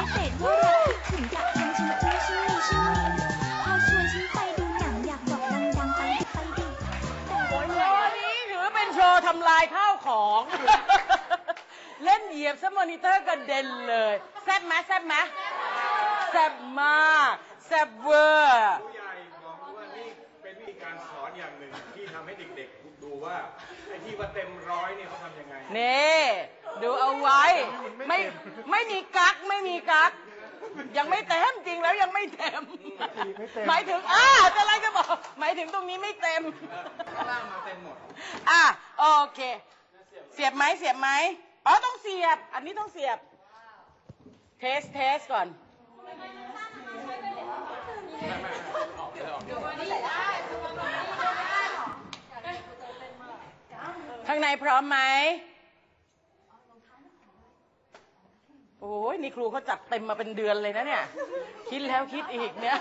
พิเศษว่ารักคิดถึงอยากทำฉันเพื่อฉันมีฉันมีพอชวนฉันไปดูหนังอยากบอกดังๆไปดิไปดิแต่โอ้ว่าว์นี้ถือเป็นโชว์ทำลายข้าวของ เล่นเหยียบซะมอนิเตอร์กระเด็นเลยแซ่บไหมแซ่บไหมแซ่บมากแซ่บเวอร์ ผู้ใหญ่บอกว่านี่เป็นวิธีการสอนอย่างหนึ่ง ว่าไอ้ที่ว่าเต็มร้อยเนี่ยเขาทำยังไง นี่ดูเอาไว้ ไม่ไม่มีกักไม่มีกัก ยังไม่เต็มจริงแล้วยังไม่เต็มหมายถึงอ่าจะอะไรจะบอก หมายถึงตรงนี้ไม่เต็มข้างล่างมาเต็มหมด อะโอเค เสียบไหมเสียบไหมอ๋อต้องเสียบ อันนี้ต้องเสียบ เทสเทสก่อนางในพร้อมไหมโอ้ยนี่ครูเขาจัดเต็มมาเป็นเดือนเลยนะเนี่ย คิดแล้วคิดอีกเนี่ย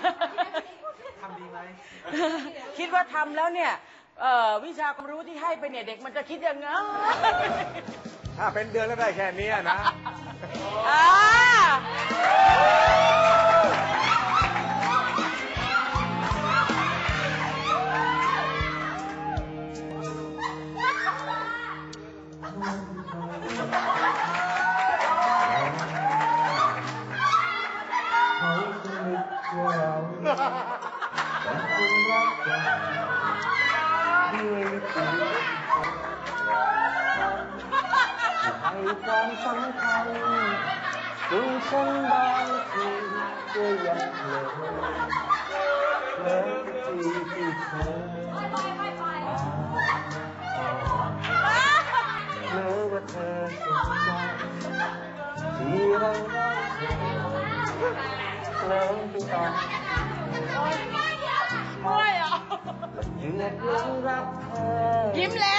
ทำดีไหมคิดว่าทำแล้วเนี่ยเอ่อวิชาความรู้ที่ให้ไปเนี่ยเด็กมันจะคิดยังไงถ้าเป็นเดือนแล้วได้แค่เนี้ ยนะอ่าไม่อะยิ้มแล้ว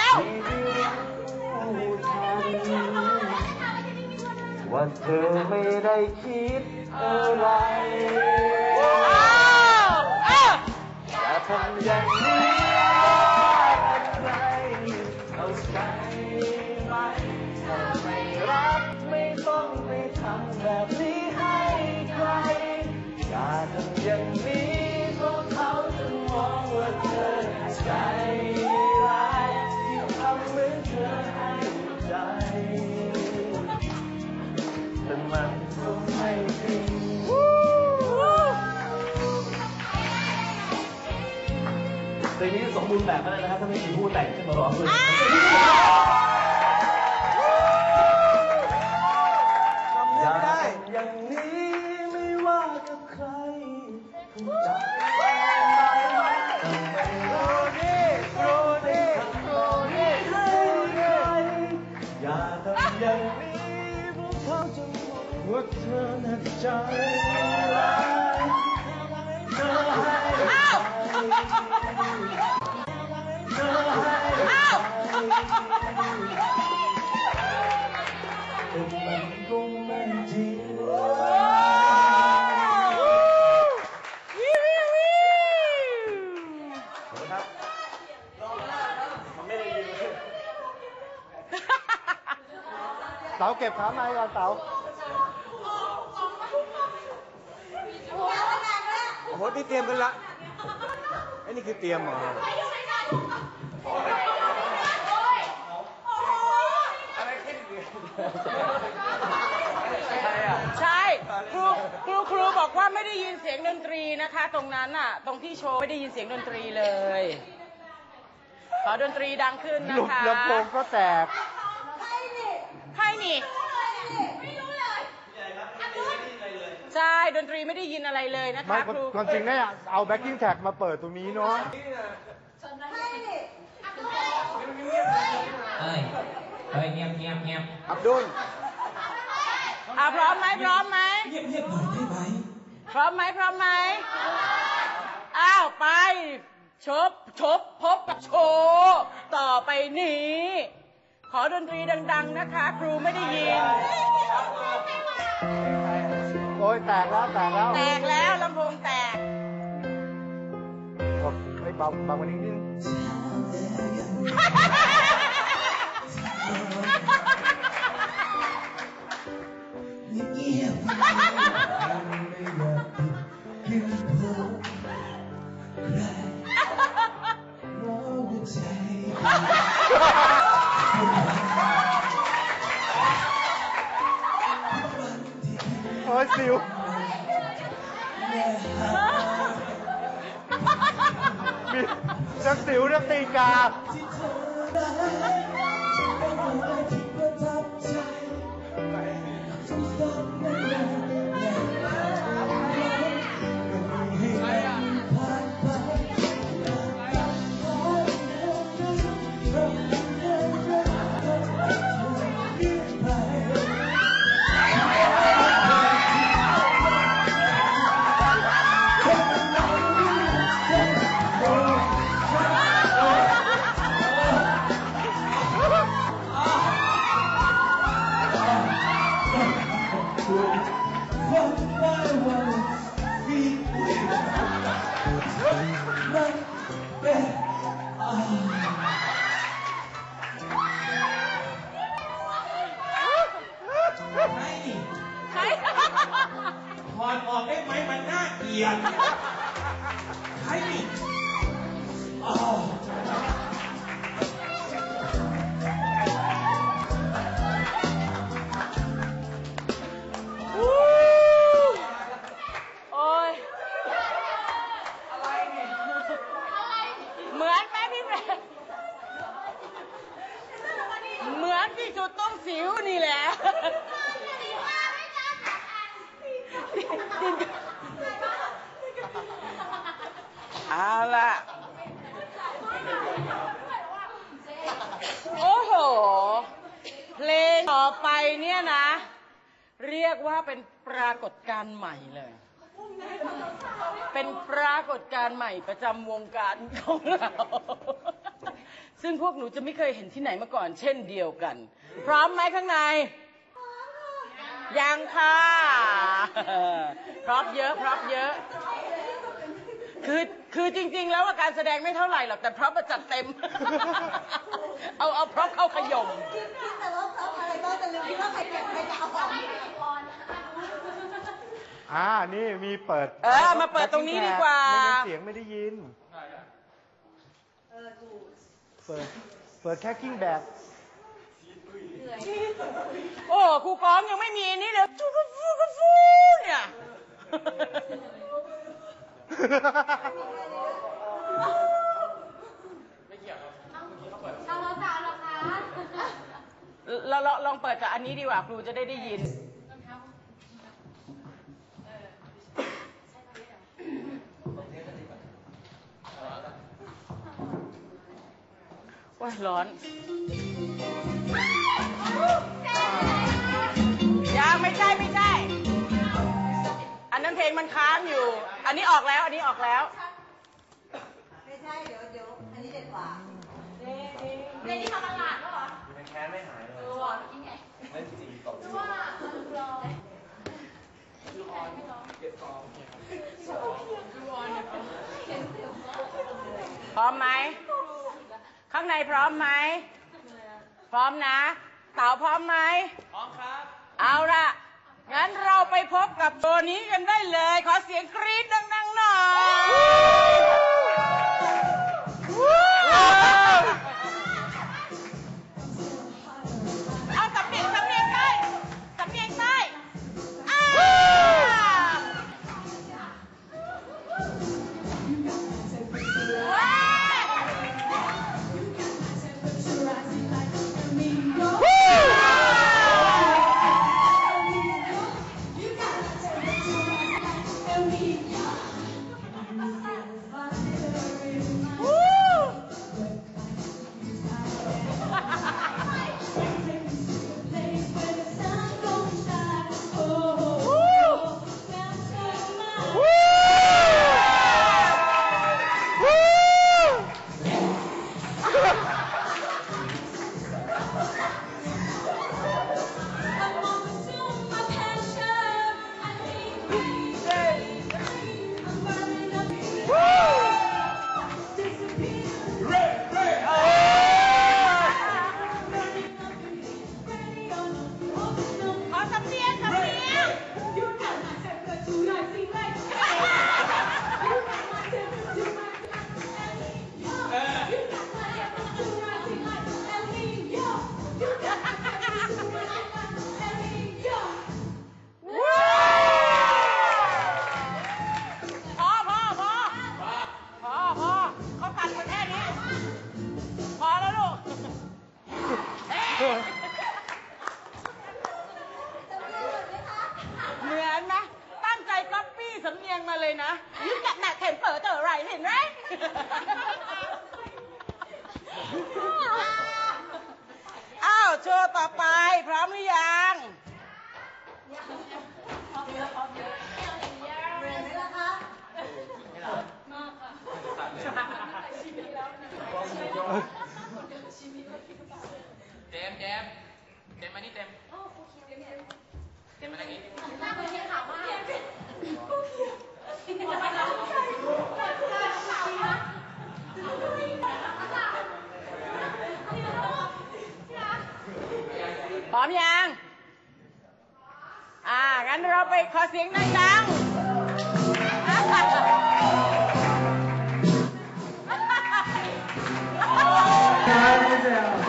ว่าเธอไม่ได้คิดอะไรอ้าวอ้าวอย่าทำอย่างนี้อะไรเอาใจไหมถ้าไม่รักไม่ต้องไปทำแบบนี้ บูรณ์แบบมากเลยนะครับถ้าไม่มีผู้แต่งขึ้นมาร้องด้วยอย่าทำอย่างนี้ไม่ว่ากับใครคุณจ อให้ใครแต่มันก็ไม่จริงวิววิววิวครับมันไม่ได้ยินเลยเต๋าเก็บขาไม้ก่อนเต๋าโอ้โหนี่เตรียมกันละไอ้นี่คือเตรียมเหรออะไรขึ้นใช่อะ ใช่ครูครูครูบอกว่าไม่ได้ยินเสียงดน ตรีนะคะตรงนั้นอะ ตรงที่โชว์ไม่ได้ยินเสียงดนตรีเลย ขอดนตรีดังขึ้นหนะลุดคะลำโพงก็แตก ใครนี่ ใช่ ดนตรีไม่ได้ยินอะไรเลยนะไม่คะครูความจริงเนี่ยเอาแบ็กกิ้งแท็กมาเปิดตรงนี้เนาะเอ้ยเอ้ยเงียบเงียบเงียบอับดุลอะพร้อมไหมพร้อมไหม เงียบเงียบหน่อยได้ไหม พร้อมไหมพร้อมไหมอ้าวไป ชบชบพบกับโชว์ต่อไปนี้ ขอดนตรีดัง ๆ นะคะ ครูไม่ได้ยิน โอ้ยแตกแล้วแตกแล้วแตกแล้วลำโพงแตกบอกไอ้เบาเบากว่านี้นิดนึง เงียบเงีงียบไม่อยากขึ้นพบใครราะหัวใจโอ้ยสิว มีนักสิวนักตีกา ที่เธอได้ เรียกว่าเป็นปรากฏการณ์ใหม่เลย เป็นปรากฏการณ์ใหม่ประจำวงการของเรา ซึ่งพวกหนูจะไม่เคยเห็นที่ไหนมาก่อน เช่นเดียวกัน พร้อมไหมข้างใน ยังค่ะ พร้อมเยอะ พร้อมเยอะ คือคือจริง ๆ แล้วว่าการแสดงไม่เท่าไหร่หรอกแต่พร็อพอะจัดเต็ม เอาเอาพร็อพเข้าขยม คิดแต่ว่าเขาอะไรบ้างแต่ลืมคิดว่าใครเก็บใครจะเอาของอ่า นี่มีเปิดเออมาเปิดตรงนี้ดีกว่า ไม่งั้นเสียงไม่ได้ยินเปิด เปิดแค่กิ้งแบบโอ้ครูกองยังไม่มีนี่เลยจูกระฟู กระฟูเนี่ยเราลองลองเปิดจากอันนี้ดีกว่าครูจะได้ได้ยินว้ายร้อน อันนั้นเพลงมันค้างอยู่ อันนี้ออกแล้ว อันนี้ออกแล้ว ไม่ใช่ เดี๋ยวเดี๋ยวอันนี้เด็ดกว่าพร้อมไหม ข้างในพร้อมไหม พร้อมนะ เต๋าพร้อมไหม พร้อมครับ เอาละ งั้นเราไปพบกับตัวนี้กันได้เลย ขอเสียงกรี๊ดดังๆหน่อย เจมส์เจมส์เจมส์มานี่เจมส์เจมส์มาทางนี้พร้อมยัง อ่า งั้นเราไปขอเสียงดังๆ ใ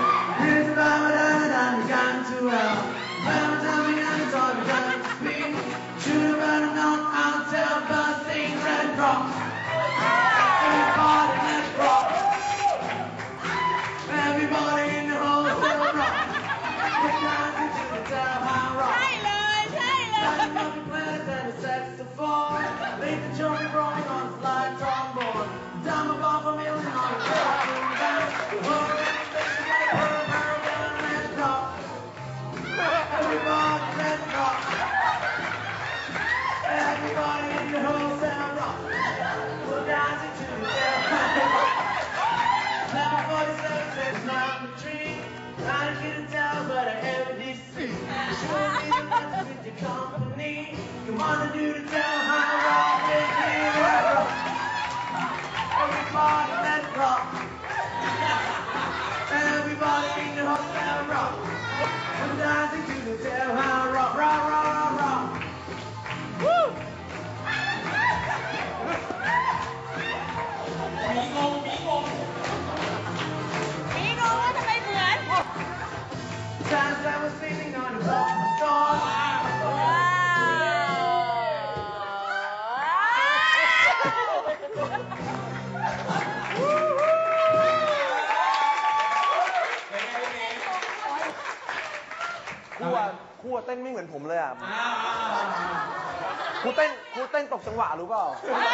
ครูอะครูอะเต้นไม่เหมือนผมเลยอะอ้าวครูเต้นครูเต้นตกจังหวะรู้เปล่าอะไ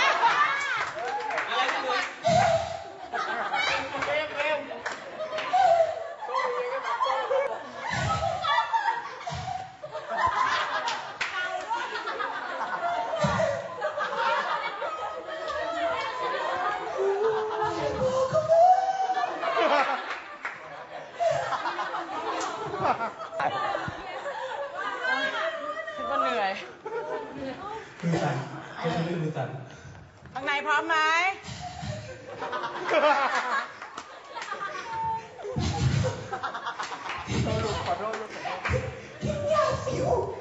ร กันเลยคิดว่าเหนื่อยมือสั่นเขาจะเล่นมือสั่นข้างในพร้อมไหม Dios mío.